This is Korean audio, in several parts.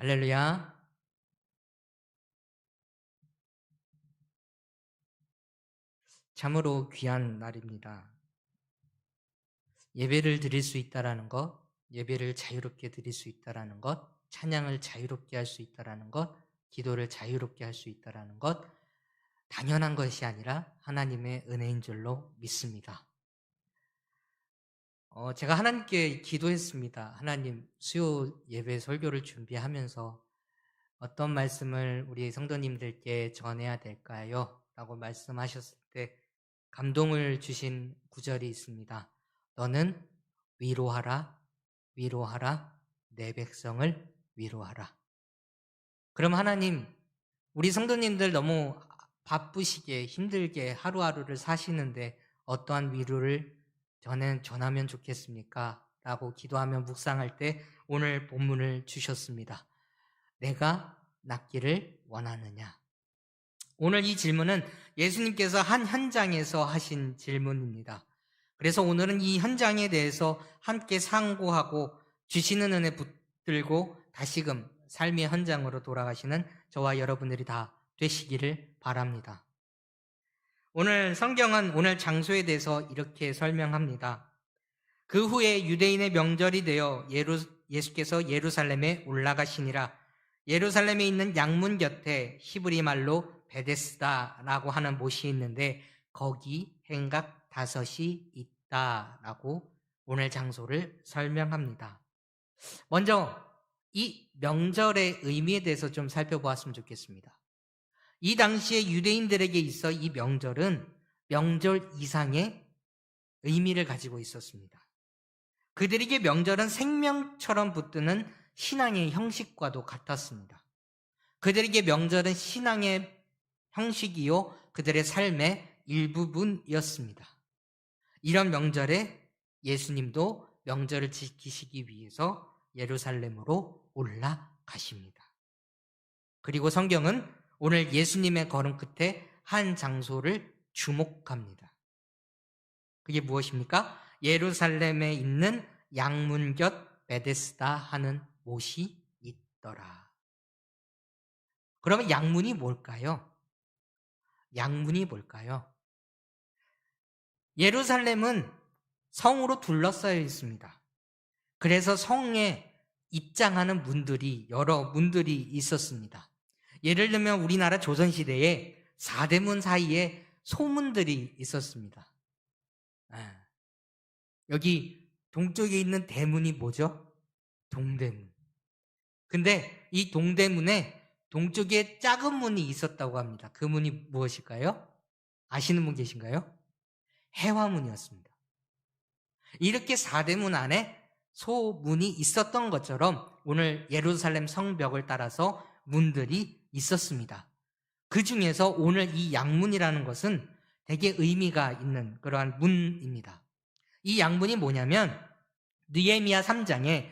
할렐루야. 참으로 귀한 날입니다. 예배를 드릴 수 있다라는 것, 예배를 자유롭게 드릴 수 있다라는 것, 찬양을 자유롭게 할 수 있다라는 것, 기도를 자유롭게 할 수 있다라는 것, 당연한 것이 아니라 하나님의 은혜인 줄로 믿습니다. 어, 제가 하나님께 기도했습니다. 하나님, 수요 예배 설교를 준비하면서 어떤 말씀을 우리 성도님들께 전해야 될까요? 라고 말씀하셨을 때 감동을 주신 구절이 있습니다. 너는 위로하라, 위로하라, 내 백성을 위로하라. 그럼 하나님, 우리 성도님들 너무 바쁘시게 힘들게 하루하루를 사시는데 어떠한 위로를 저는 전하면 좋겠습니까? 라고 기도하며 묵상할 때 오늘 본문을 주셨습니다. 내가 낫기를 원하느냐? 오늘 이 질문은 예수님께서 한 현장에서 하신 질문입니다. 그래서 오늘은 이 현장에 대해서 함께 상고하고 주시는 은혜 붙들고 다시금 삶의 현장으로 돌아가시는 저와 여러분들이 다 되시기를 바랍니다. 오늘 성경은 오늘 장소에 대해서 이렇게 설명합니다. 그 후에 유대인의 명절이 되어 예루, 예수께서 예루살렘에 올라가시니라. 예루살렘에 있는 양문 곁에 히브리 말로 베데스다라고 하는 못이 있는데 거기 행각 다섯이 있다라고 오늘 장소를 설명합니다. 먼저 이 명절의 의미에 대해서 좀 살펴보았으면 좋겠습니다. 이 당시에 유대인들에게 있어 이 명절은 명절 이상의 의미를 가지고 있었습니다. 그들에게 명절은 생명처럼 붙드는 신앙의 형식과도 같았습니다. 그들에게 명절은 신앙의 형식이요 그들의 삶의 일부분이었습니다. 이런 명절에 예수님도 명절을 지키시기 위해서 예루살렘으로 올라가십니다. 그리고 성경은 오늘 예수님의 걸음 끝에 한 장소를 주목합니다. 그게 무엇입니까? 예루살렘에 있는 양문 곁 베데스다 하는 못이 있더라. 그러면 양문이 뭘까요? 양문이 뭘까요? 예루살렘은 성으로 둘러싸여 있습니다. 그래서 성에 입장하는 문들이 여러 문들이 있었습니다. 예를 들면 우리나라 조선시대에 사대문 사이에 소문들이 있었습니다. 아, 여기 동쪽에 있는 대문이 뭐죠? 동대문. 근데 이 동대문에 동쪽에 작은 문이 있었다고 합니다. 그 문이 무엇일까요? 아시는 분 계신가요? 해화문이었습니다. 이렇게 사대문 안에 소문이 있었던 것처럼 오늘 예루살렘 성벽을 따라서 문들이 있었습니다. 그 중에서 오늘 이 양문이라는 것은 되게 의미가 있는 그러한 문입니다. 이 양문이 뭐냐면 느에미아 3장에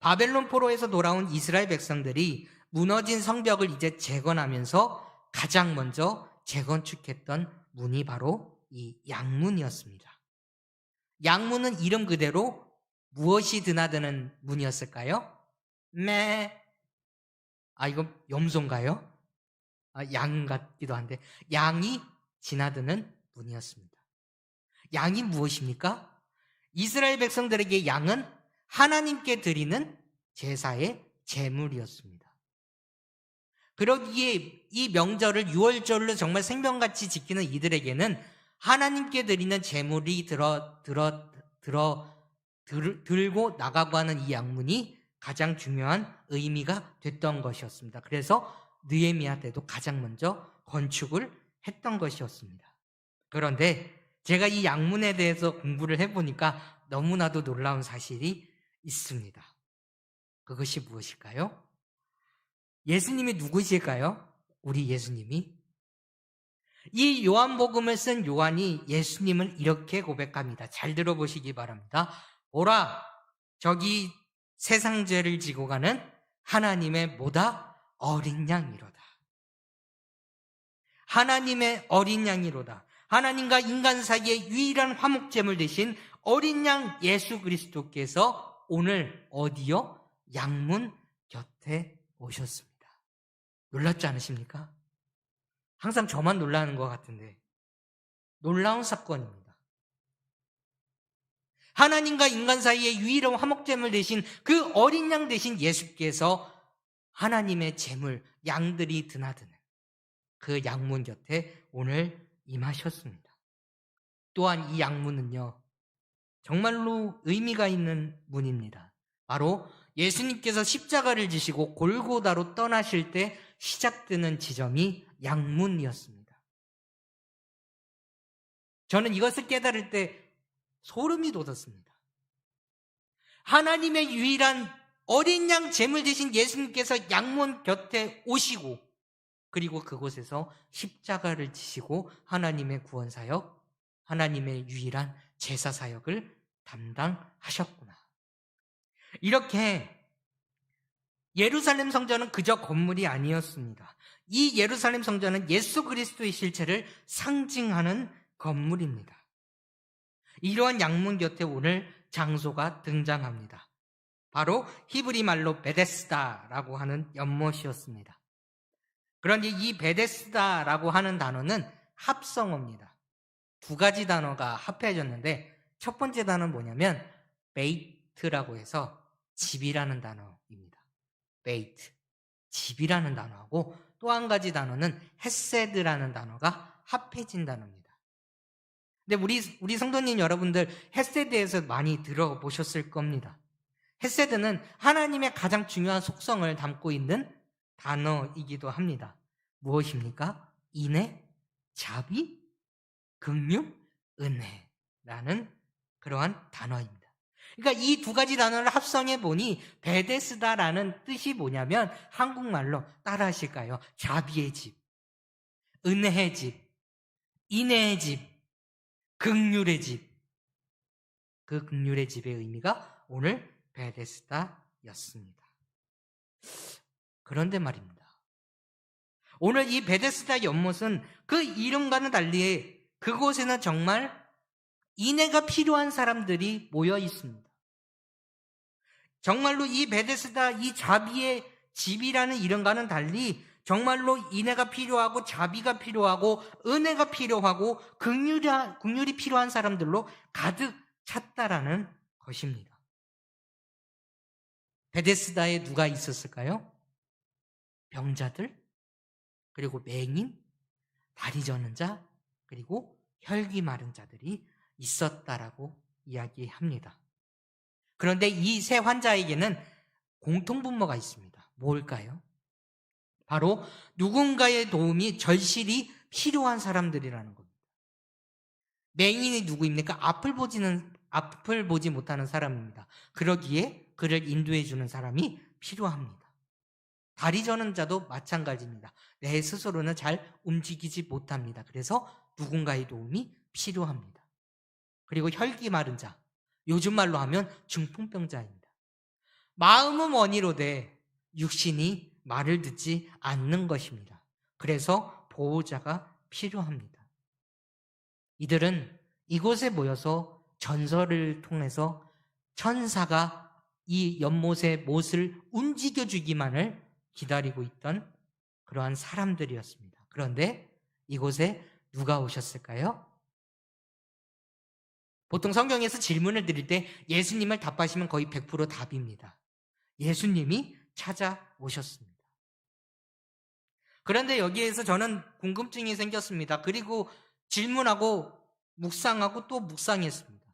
바벨론 포로에서 돌아온 이스라엘 백성들이 무너진 성벽을 이제 재건하면서 가장 먼저 재건축했던 문이 바로 이 양문이었습니다. 양문은 이름 그대로 무엇이 드나드는 문이었을까요? 매. 아, 이거 염소인가요? 아, 양 같기도 한데, 양이 지나드는 문이었습니다. 양이 무엇입니까? 이스라엘 백성들에게 양은 하나님께 드리는 제사의 제물이었습니다. 그러기에 이 명절을 6월절로 정말 생명같이 지키는 이들에게는 하나님께 드리는 제물이 들어 들어 들어 들, 들고 나가고 하는 이 양문이 가장 중요한 의미가 됐던 것이었습니다. 그래서 느에미아 때도 가장 먼저 건축을 했던 것이었습니다. 그런데 제가 이 양문에 대해서 공부를 해보니까 너무나도 놀라운 사실이 있습니다. 그것이 무엇일까요? 예수님이 누구실까요? 우리 예수님이? 이 요한복음을 쓴 요한이 예수님을 이렇게 고백합니다. 잘 들어보시기 바랍니다. 오라, 저기 세상 죄를 지고 가는 하나님의 보다 어린 양이로다. 하나님의 어린 양이로다. 하나님과 인간 사이의 유일한 화목제물 대신 어린 양 예수 그리스도께서 오늘 어디요? 양문 곁에 오셨습니다. 놀랍지 않으십니까? 항상 저만 놀라는 것 같은데 놀라운 사건입니다. 하나님과 인간 사이에 유일한 화목제물 대신 그 어린 양 대신 예수께서 하나님의 제물 양들이 드나드는 그 양문 곁에 오늘 임하셨습니다. 또한 이 양문은요 정말로 의미가 있는 문입니다. 바로 예수님께서 십자가를 지시고 골고다로 떠나실 때 시작되는 지점이 양문이었습니다. 저는 이것을 깨달을 때 소름이 돋았습니다. 하나님의 유일한 어린 양 제물 대신 예수님께서 양문 곁에 오시고 그리고 그곳에서 십자가를 지시고 하나님의 구원 사역, 하나님의 유일한 제사 사역을 담당하셨구나. 이렇게 예루살렘 성전은 그저 건물이 아니었습니다. 이 예루살렘 성전은 예수 그리스도의 실체를 상징하는 건물입니다. 이러한 양문 곁에 오늘 장소가 등장합니다. 바로 히브리 말로 베데스다라고 하는 연못이었습니다. 그런데 이 베데스다라고 하는 단어는 합성어입니다. 두 가지 단어가 합해졌는데 첫 번째 단어는 뭐냐면 베이트라고 해서 집이라는 단어입니다. 베이트, 집이라는 단어하고 또 한 가지 단어는 헤세드라는 단어가 합해진 단어입니다. 근데 우리 우리 성도님 여러분들 헤세드에서 많이 들어보셨을 겁니다. 헤세드는 하나님의 가장 중요한 속성을 담고 있는 단어이기도 합니다. 무엇입니까? 인애, 자비, 긍휼, 은혜라는 그러한 단어입니다. 그러니까 이 두 가지 단어를 합성해 보니 베데스다라는 뜻이 뭐냐면 한국말로 따라하실까요? 자비의 집, 은혜의 집, 인애의 집, 극률의 집. 그 극률의 집의 의미가 오늘 베데스다였습니다. 그런데 말입니다. 오늘 이 베데스다 연못은 그 이름과는 달리 그곳에는 정말 인애가 필요한 사람들이 모여 있습니다. 정말로 이 베데스다 이 자비의 집이라는 이름과는 달리 정말로 인애가 필요하고 자비가 필요하고 은혜가 필요하고 긍휼이, 긍휼이 필요한 사람들로 가득 찼다라는 것입니다. 베데스다에 누가 있었을까요? 병자들, 그리고 맹인, 다리 저는 자, 그리고 혈기 마른 자들이 있었다라고 이야기합니다. 그런데 이 세 환자에게는 공통 분모가 있습니다. 뭘까요? 바로 누군가의 도움이 절실히 필요한 사람들이라는 겁니다. 맹인이 누구입니까? 앞을 보지는 앞을 보지 못하는 사람입니다. 그러기에 그를 인도해 주는 사람이 필요합니다. 다리 저는 자도 마찬가지입니다. 내 스스로는 잘 움직이지 못합니다. 그래서 누군가의 도움이 필요합니다. 그리고 혈기 마른 자, 요즘 말로 하면 중풍병자입니다. 마음은 원이로되 육신이 말을 듣지 않는 것입니다. 그래서 보호자가 필요합니다. 이들은 이곳에 모여서 전설을 통해서 천사가 이 연못의 못을 움직여주기만을 기다리고 있던 그러한 사람들이었습니다. 그런데 이곳에 누가 오셨을까요? 보통 성경에서 질문을 드릴 때 예수님을 답하시면 거의 100% 답입니다. 예수님이 찾아오셨습니다. 그런데 여기에서 저는 궁금증이 생겼습니다. 그리고 질문하고 묵상하고 또 묵상했습니다.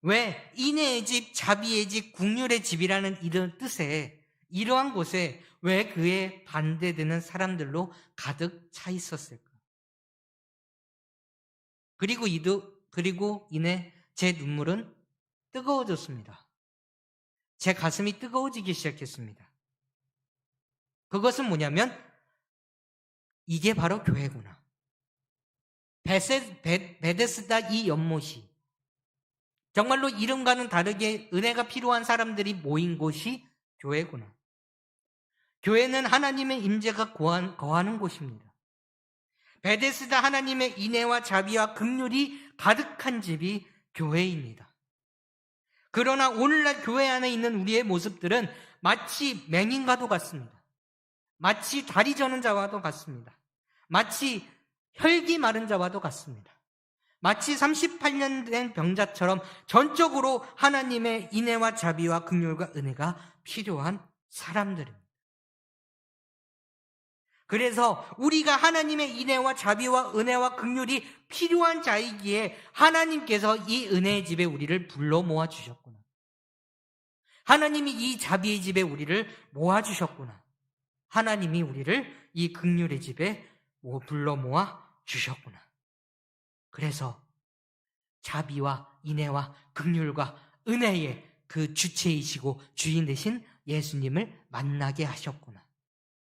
왜 인애의 집, 자비의 집, 국률의 집이라는 이런 뜻에 이러한 곳에 왜 그에 반대되는 사람들로 가득 차 있었을까? 그리고 이도 그리고 이내 제 눈물은 뜨거워졌습니다. 제 가슴이 뜨거워지기 시작했습니다. 그것은 뭐냐면 이게 바로 교회구나. 베세, 베, 베데스다 이 연못이 정말로 이름과는 다르게 은혜가 필요한 사람들이 모인 곳이 교회구나. 교회는 하나님의 임재가 거하는 곳입니다. 베데스다 하나님의 인애와 자비와 긍휼이 가득한 집이 교회입니다. 그러나 오늘날 교회 안에 있는 우리의 모습들은 마치 맹인과도 같습니다. 마치 다리 저는 자와도 같습니다. 마치 혈기 마른 자와도 같습니다. 마치 38년 된 병자처럼 전적으로 하나님의 인애와 자비와 긍휼과 은혜가 필요한 사람들입니다. 그래서 우리가 하나님의 인애와 자비와 은혜와 긍휼이 필요한 자이기에 하나님께서 이 은혜의 집에 우리를 불러 모아 주셨구나. 하나님이 이 자비의 집에 우리를 모아 주셨구나. 하나님이 우리를 이 긍휼의 집에 불러 모아 주셨구나. 그래서 자비와 인애와 긍휼과 은혜의 그 주체이시고 주인 되신 예수님을 만나게 하셨구나.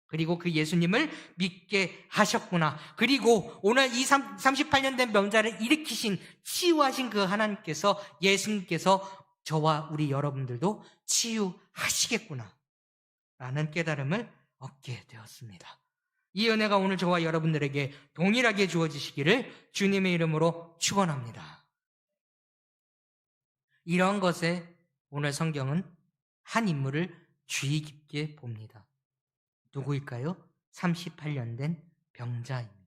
그리고 그 예수님을 믿게 하셨구나. 그리고 오늘 이 38년 된 명자를 일으키신 치유하신 그 하나님께서 예수님께서 저와 우리 여러분들도 치유하시겠구나. 라는 깨달음을 얻게 되었습니다. 이 은혜가 오늘 저와 여러분들에게 동일하게 주어지시기를 주님의 이름으로 축원합니다. 이런 것에 오늘 성경은 한 인물을 주의 깊게 봅니다. 누구일까요? 38년 된 병자입니다.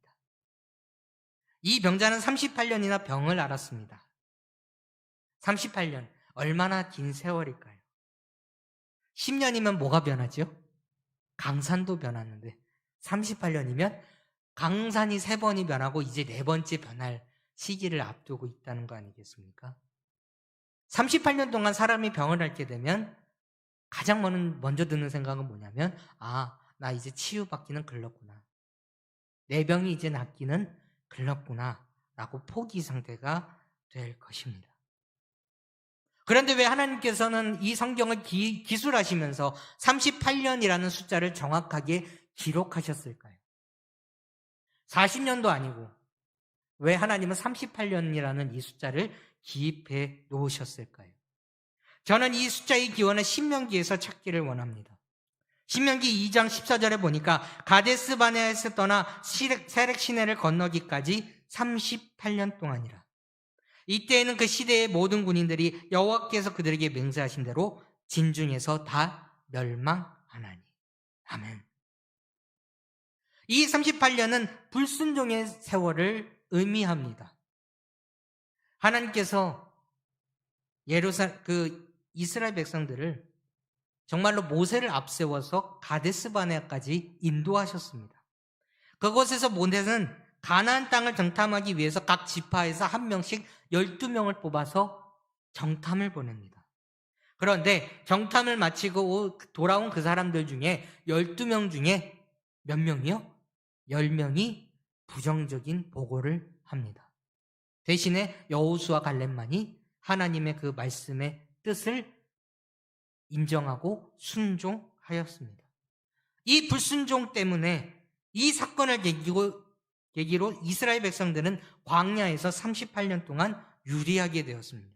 이 병자는 38년이나 병을 앓았습니다. 38년, 얼마나 긴 세월일까요? 10년이면 뭐가 변하죠? 강산도 변하는데 38년이면 강산이 세 번이 변하고 이제 네 번째 변할 시기를 앞두고 있다는 거 아니겠습니까? 38년 동안 사람이 병을 앓게 되면 가장 먼저 드는 생각은 뭐냐면, 아, 나 이제 치유받기는 글렀구나. 내 병이 이제 낫기는 글렀구나. 라고 포기 상태가 될 것입니다. 그런데 왜 하나님께서는 이 성경을 기, 기술하시면서 38년이라는 숫자를 정확하게 기록하셨을까요? 40년도 아니고 왜 하나님은 38년이라는 이 숫자를 기입해 놓으셨을까요? 저는 이 숫자의 기원을 신명기에서 찾기를 원합니다. 신명기 2장 14절에 보니까 가데스 바네에서 떠나 세렉 시내를 건너기까지 38년 동안이라. 이때에는 그 시대의 모든 군인들이 여호와께서 그들에게 맹세하신 대로 진중에서 다 멸망하나니. 아멘. 이 38년은 불순종의 세월을 의미합니다. 하나님께서 예루살 그 이스라엘 백성들을 정말로 모세를 앞세워서 가데스바네까지 인도하셨습니다. 그곳에서 모세는 가나안 땅을 정탐하기 위해서 각 지파에서 한 명씩 12명을 뽑아서 정탐을 보냅니다. 그런데 정탐을 마치고 돌아온 그 사람들 중에 12명 중에 몇 명이요? 10명이 부정적인 보고를 합니다. 대신에 여호수와 갈렙만이 하나님의 그 말씀의 뜻을 인정하고 순종하였습니다. 이 불순종 때문에 이 사건을 계기로, 이스라엘 백성들은 광야에서 38년 동안 유리하게 되었습니다.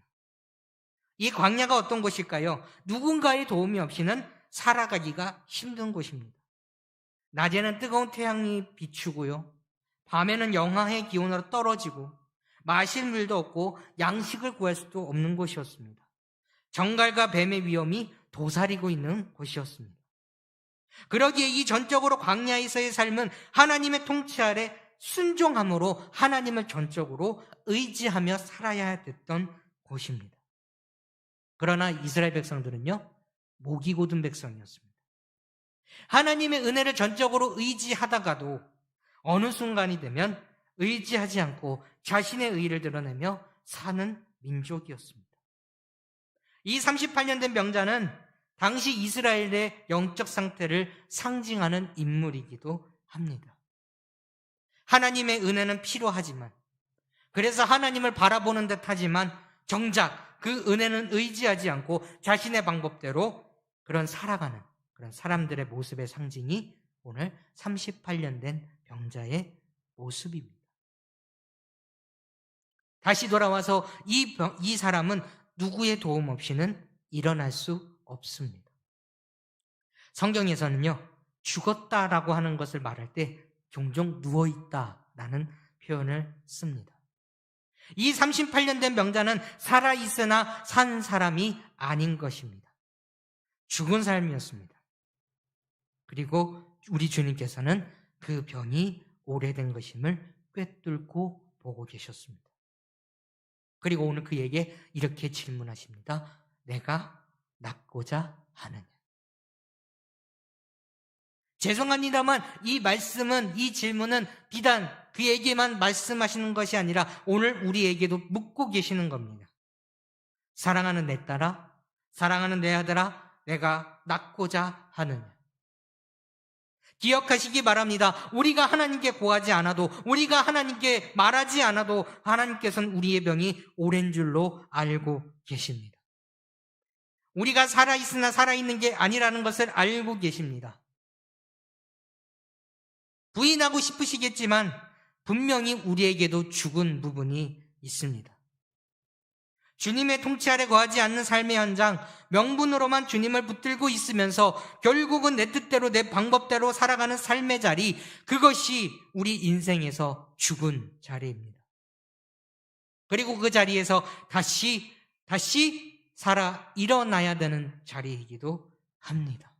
이 광야가 어떤 곳일까요? 누군가의 도움이 없이는 살아가기가 힘든 곳입니다. 낮에는 뜨거운 태양이 비추고요. 밤에는 영하의 기온으로 떨어지고 마실 물도 없고 양식을 구할 수도 없는 곳이었습니다. 정갈과 뱀의 위험이 도사리고 있는 곳이었습니다. 그러기에 이 전적으로 광야에서의 삶은 하나님의 통치 아래 순종함으로 하나님을 전적으로 의지하며 살아야 됐던 곳입니다. 그러나 이스라엘 백성들은요, 목이 고든 백성이었습니다. 하나님의 은혜를 전적으로 의지하다가도 어느 순간이 되면 의지하지 않고 자신의 의를 드러내며 사는 민족이었습니다. 이 38년 된 명자는 당시 이스라엘의 영적 상태를 상징하는 인물이기도 합니다. 하나님의 은혜는 필요하지만, 그래서 하나님을 바라보는 듯 하지만, 정작 그 은혜는 의지하지 않고 자신의 방법대로 그런 살아가는 그런 사람들의 모습의 상징이 오늘 38년 된 병자의 모습입니다. 다시 돌아와서 이, 병, 이 사람은 누구의 도움 없이는 일어날 수 없습니다. 성경에서는요, 죽었다라고 하는 것을 말할 때 종종 누워있다 라는 표현을 씁니다. 이 38년 된 명자는 살아있으나 산 사람이 아닌 것입니다. 죽은 삶이었습니다. 그리고 우리 주님께서는 그 병이 오래된 것임을 꿰뚫고 보고 계셨습니다. 그리고 오늘 그에게 이렇게 질문하십니다. 내가 낫고자 하느냐? 죄송합니다만 이 말씀은 이 질문은 비단 그에게만 말씀하시는 것이 아니라 오늘 우리에게도 묻고 계시는 겁니다. 사랑하는 내 딸아, 사랑하는 내 아들아, 내가 낫고자 하느냐? 기억하시기 바랍니다. 우리가 하나님께 구하지 않아도, 우리가 하나님께 말하지 않아도 하나님께서는 우리의 병이 오랜 줄로 알고 계십니다. 우리가 살아있으나 살아있는 게 아니라는 것을 알고 계십니다. 부인하고 싶으시겠지만 분명히 우리에게도 죽은 부분이 있습니다. 주님의 통치 아래 거하지 않는 삶의 현장, 명분으로만 주님을 붙들고 있으면서 결국은 내 뜻대로 내 방법대로 살아가는 삶의 자리, 그것이 우리 인생에서 죽은 자리입니다. 그리고 그 자리에서 다시, 다시 살아 일어나야 되는 자리이기도 합니다.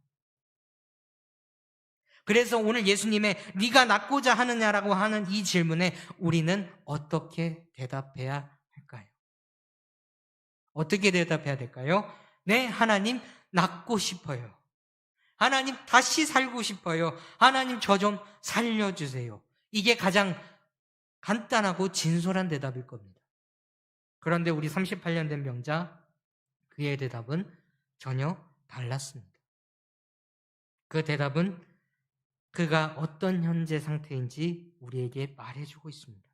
그래서 오늘 예수님의 네가 낫고자 하느냐라고 하는 이 질문에 우리는 어떻게 대답해야 할까요? 어떻게 대답해야 될까요? 네, 하나님 낫고 싶어요. 하나님 다시 살고 싶어요. 하나님 저 좀 살려주세요. 이게 가장 간단하고 진솔한 대답일 겁니다. 그런데 우리 38년 된 병자, 그의 대답은 전혀 달랐습니다. 그 대답은 그가 어떤 현재 상태인지 우리에게 말해주고 있습니다.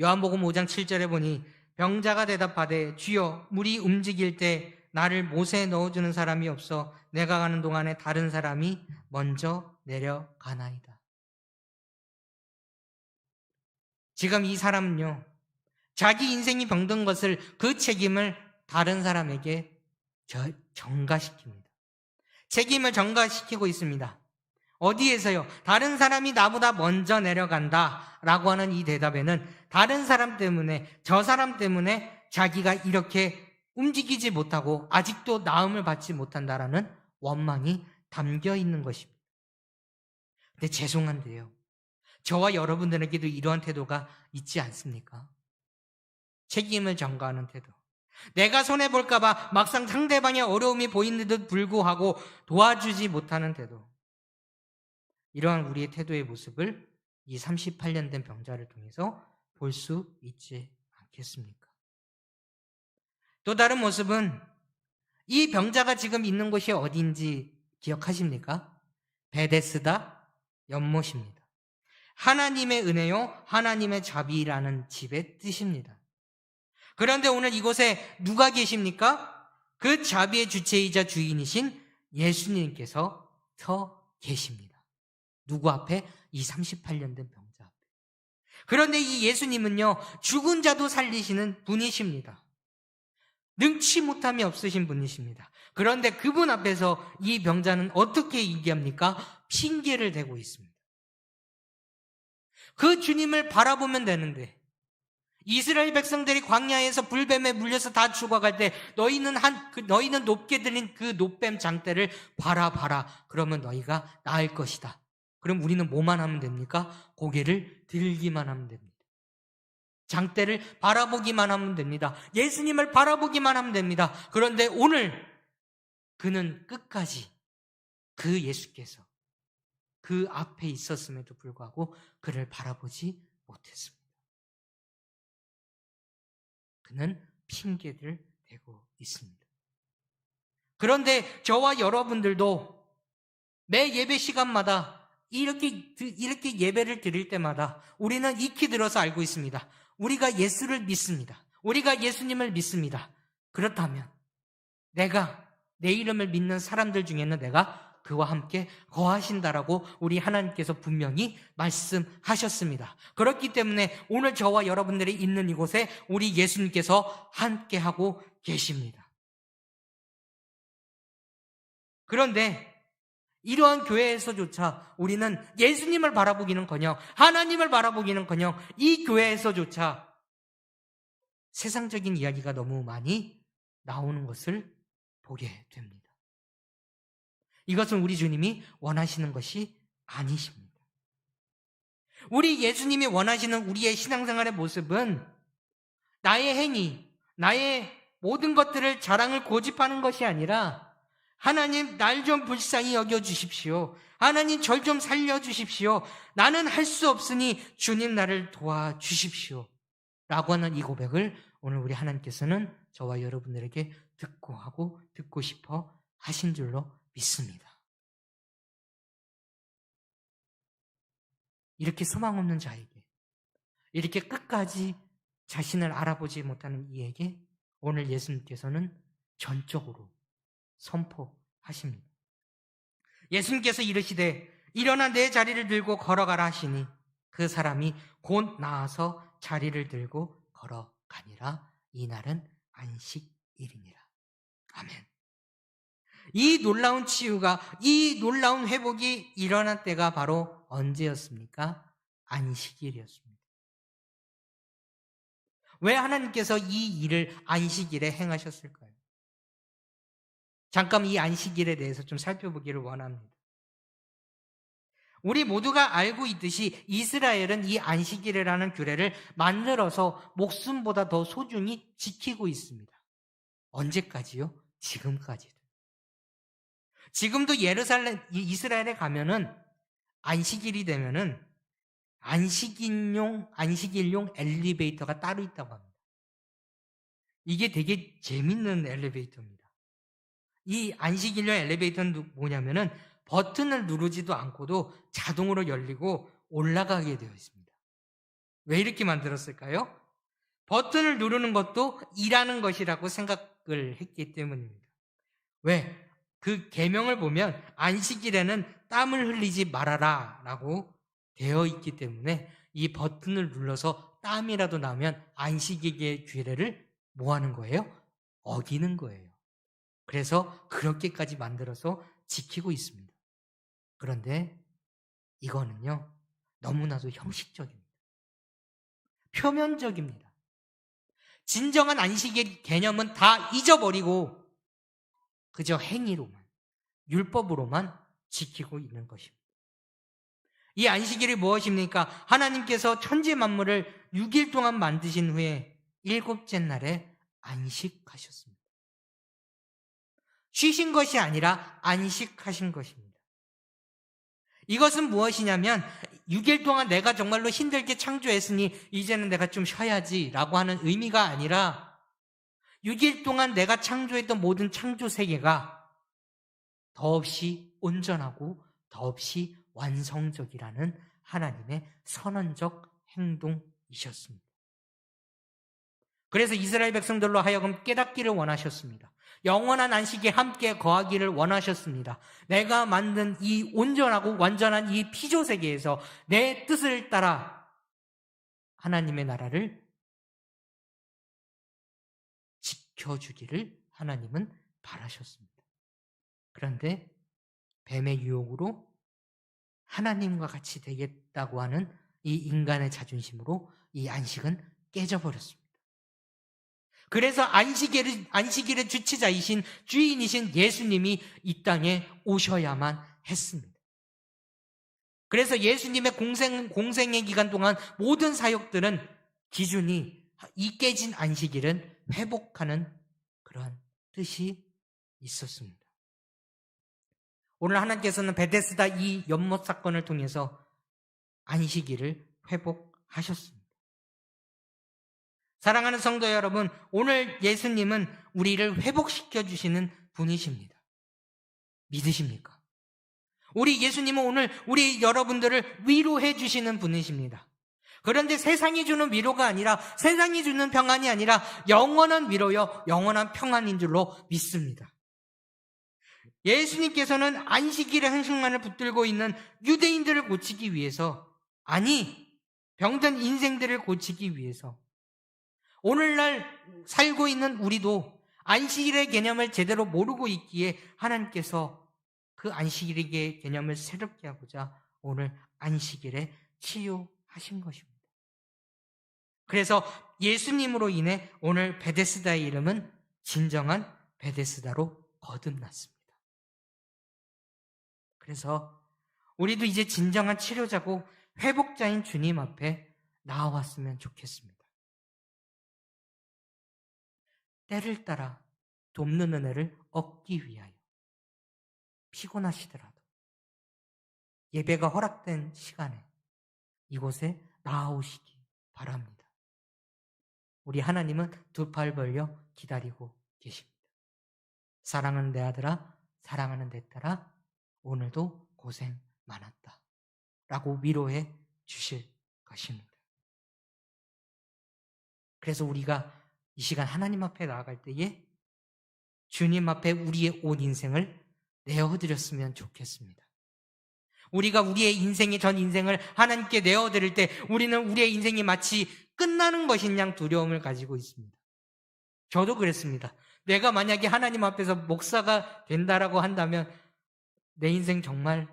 요한복음 5장 7절에 보니 병자가 대답하되 주여 물이 움직일 때 나를 못에 넣어주는 사람이 없어 내가 가는 동안에 다른 사람이 먼저 내려가나이다. 지금 이 사람은요, 자기 인생이 병든 것을 그 책임을 다른 사람에게 전가시킵니다. 책임을 전가시키고 있습니다. 어디에서요? 다른 사람이 나보다 먼저 내려간다 라고 하는 이 대답에는 다른 사람 때문에, 저 사람 때문에 자기가 이렇게 움직이지 못하고 아직도 나음을 받지 못한다라는 원망이 담겨 있는 것입니다. 근데 죄송한데요. 저와 여러분들에게도 이러한 태도가 있지 않습니까? 책임을 전가하는 태도. 내가 손해볼까봐 막상 상대방의 어려움이 보이는 듯 불구하고 도와주지 못하는 태도. 이러한 우리의 태도의 모습을 이 38년 된 병자를 통해서 볼 수 있지 않겠습니까? 또 다른 모습은 이 병자가 지금 있는 곳이 어딘지 기억하십니까? 베데스다 연못입니다. 하나님의 은혜요, 하나님의 자비라는 집의 뜻입니다. 그런데 오늘 이곳에 누가 계십니까? 그 자비의 주체이자 주인이신 예수님께서 서 계십니다. 누구 앞에? 이 38년 된 병자 앞에. 그런데 이 예수님은요, 죽은 자도 살리시는 분이십니다. 능치 못함이 없으신 분이십니다. 그런데 그분 앞에서 이 병자는 어떻게 얘기합니까? 핑계를 대고 있습니다. 그 주님을 바라보면 되는데, 이스라엘 백성들이 광야에서 불뱀에 물려서 다 죽어갈 때 너희는 한 그, 너희는 높게 들린 그 높뱀 장대를 바라봐라. 그러면 너희가 나을 것이다. 그럼 우리는 뭐만 하면 됩니까? 고개를 들기만 하면 됩니다. 장대를 바라보기만 하면 됩니다. 예수님을 바라보기만 하면 됩니다. 그런데 오늘 그는 끝까지 그 예수께서 그 앞에 있었음에도 불구하고 그를 바라보지 못했습니다. 그는 핑계를 대고 있습니다. 그런데 저와 여러분들도 매 예배 시간마다 이렇게, 이렇게 예배를 드릴 때마다 우리는 익히 들어서 알고 있습니다. 우리가 예수를 믿습니다. 우리가 예수님을 믿습니다. 그렇다면 내가 내 이름을 믿는 사람들 중에는 내가 그와 함께 거하신다라고 우리 하나님께서 분명히 말씀하셨습니다. 그렇기 때문에 오늘 저와 여러분들이 있는 이곳에 우리 예수님께서 함께하고 계십니다. 그런데 이러한 교회에서조차 우리는 예수님을 바라보기는커녕 하나님을 바라보기는커녕 이 교회에서조차 세상적인 이야기가 너무 많이 나오는 것을 보게 됩니다. 이것은 우리 주님이 원하시는 것이 아니십니다. 우리 예수님이 원하시는 우리의 신앙생활의 모습은 나의 행위, 나의 모든 것들을 자랑을 고집하는 것이 아니라 하나님 날 좀 불쌍히 여겨 주십시오. 하나님 절 좀 살려 주십시오. 나는 할 수 없으니 주님 나를 도와 주십시오. 라고 하는 이 고백을 오늘 우리 하나님께서는 저와 여러분들에게 듣고 하고 듣고 싶어 하신 줄로 믿습니다. 이렇게 소망 없는 자에게, 이렇게 끝까지 자신을 알아보지 못하는 이에게 오늘 예수님께서는 전적으로 선포하십니다. 예수님께서 이르시되 일어나 내 자리를 들고 걸어가라 하시니 그 사람이 곧 나와서 자리를 들고 걸어가니라 이날은 안식일이니라. 아멘. 이 놀라운 치유가 이 놀라운 회복이 일어난 때가 바로 언제였습니까? 안식일이었습니다. 왜 하나님께서 이 일을 안식일에 행하셨을까요? 잠깐 이 안식일에 대해서 좀 살펴보기를 원합니다. 우리 모두가 알고 있듯이 이스라엘은 이 안식일이라는 규례를 만들어서 목숨보다 더 소중히 지키고 있습니다. 언제까지요? 지금까지도. 지금도 예루살렘, 이스라엘에 가면은 안식일이 되면은 안식일용, 안식일용 엘리베이터가 따로 있다고 합니다. 이게 되게 재밌는 엘리베이터입니다. 이 안식일용 엘리베이터는 뭐냐면은 버튼을 누르지도 않고도 자동으로 열리고 올라가게 되어 있습니다. 왜 이렇게 만들었을까요? 버튼을 누르는 것도 일하는 것이라고 생각을 했기 때문입니다. 왜? 그 계명을 보면 안식일에는 땀을 흘리지 말아라 라고 되어 있기 때문에 이 버튼을 눌러서 땀이라도 나면 안식일의 규례를 뭐 하는 거예요? 어기는 거예요. 그래서 그렇게까지 만들어서 지키고 있습니다. 그런데 이거는요, 너무나도 형식적입니다. 표면적입니다. 진정한 안식의 개념은 다 잊어버리고 그저 행위로만, 율법으로만 지키고 있는 것입니다. 이 안식일이 무엇입니까? 하나님께서 천지 만물을 6일 동안 만드신 후에 일곱째 날에 안식하셨습니다. 쉬신 것이 아니라 안식하신 것입니다. 이것은 무엇이냐면 6일 동안 내가 정말로 힘들게 창조했으니 이제는 내가 좀 쉬어야지 라고 하는 의미가 아니라 6일 동안 내가 창조했던 모든 창조 세계가 더없이 온전하고 더없이 완성적이라는 하나님의 선언적 행동이셨습니다. 그래서 이스라엘 백성들로 하여금 깨닫기를 원하셨습니다. 영원한 안식에 함께 거하기를 원하셨습니다. 내가 만든 이 온전하고 완전한 이 피조 세계에서 내 뜻을 따라 하나님의 나라를 지켜주기를 하나님은 바라셨습니다. 그런데 뱀의 유혹으로 하나님과 같이 되겠다고 하는 이 인간의 자존심으로 이 안식은 깨져버렸습니다. 그래서 안식일의, 안식일의 주체자이신 주인이신 예수님이 이 땅에 오셔야만 했습니다. 그래서 예수님의 공생, 공생의 기간 동안 모든 사역들은 기준이 이 깨진 안식일은 회복하는 그러한 뜻이 있었습니다. 오늘 하나님께서는 베데스다 이 연못 사건을 통해서 안식일을 회복하셨습니다. 사랑하는 성도 여러분, 오늘 예수님은 우리를 회복시켜 주시는 분이십니다. 믿으십니까? 우리 예수님은 오늘 우리 여러분들을 위로해 주시는 분이십니다. 그런데 세상이 주는 위로가 아니라 세상이 주는 평안이 아니라 영원한 위로요, 영원한 평안인 줄로 믿습니다. 예수님께서는 안식일의 한식만을 붙들고 있는 유대인들을 고치기 위해서, 아니, 병든 인생들을 고치기 위해서, 오늘날 살고 있는 우리도 안식일의 개념을 제대로 모르고 있기에 하나님께서 그 안식일의 개념을 새롭게 하고자 오늘 안식일에 치유하신 것입니다. 그래서 예수님으로 인해 오늘 베데스다의 이름은 진정한 베데스다로 거듭났습니다. 그래서 우리도 이제 진정한 치료자고 회복자인 주님 앞에 나아왔으면 좋겠습니다. 때를 따라 돕는 은혜를 얻기 위하여 피곤하시더라도 예배가 허락된 시간에 이곳에 나아오시기 바랍니다. 우리 하나님은 두 팔 벌려 기다리고 계십니다. 사랑하는 내 아들아, 사랑하는 내 딸아, 오늘도 고생 많았다. 라고 위로해 주실 것입니다. 그래서 우리가 이 시간 하나님 앞에 나아갈 때에 주님 앞에 우리의 온 인생을 내어드렸으면 좋겠습니다. 우리가 우리의 인생의 전 인생을 하나님께 내어드릴 때 우리는 우리의 인생이 마치 끝나는 것인 양 두려움을 가지고 있습니다. 저도 그랬습니다. 내가 만약에 하나님 앞에서 목사가 된다라고 한다면 내 인생 정말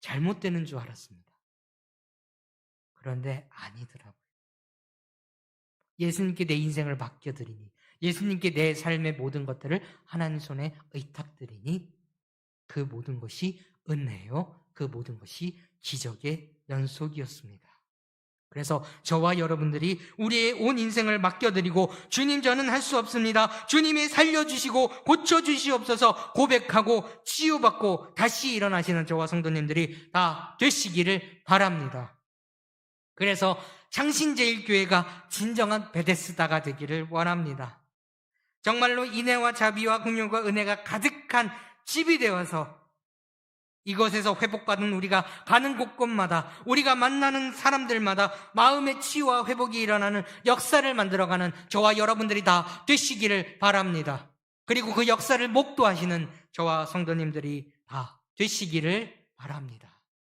잘못되는 줄 알았습니다. 그런데 아니더라고요. 예수님께 내 인생을 맡겨드리니, 예수님께 내 삶의 모든 것들을 하나님 손에 의탁드리니, 그 모든 것이 은혜요, 그 모든 것이 기적의 연속이었습니다. 그래서 저와 여러분들이 우리의 온 인생을 맡겨드리고 주님 저는 할 수 없습니다. 주님이 살려주시고 고쳐주시옵소서 고백하고 치유받고 다시 일어나시는 저와 성도님들이 다 되시기를 바랍니다. 그래서 창신제일교회가 진정한 베데스다가 되기를 원합니다. 정말로 인애와 자비와 긍휼과 은혜가 가득한 집이 되어서 이것에서 회복받은 우리가 가는 곳곳마다 우리가 만나는 사람들마다 마음의 치유와 회복이 일어나는 역사를 만들어가는 저와 여러분들이 다 되시기를 바랍니다. 그리고 그 역사를 목도하시는 저와 성도님들이 다 되시기를 바랍니다.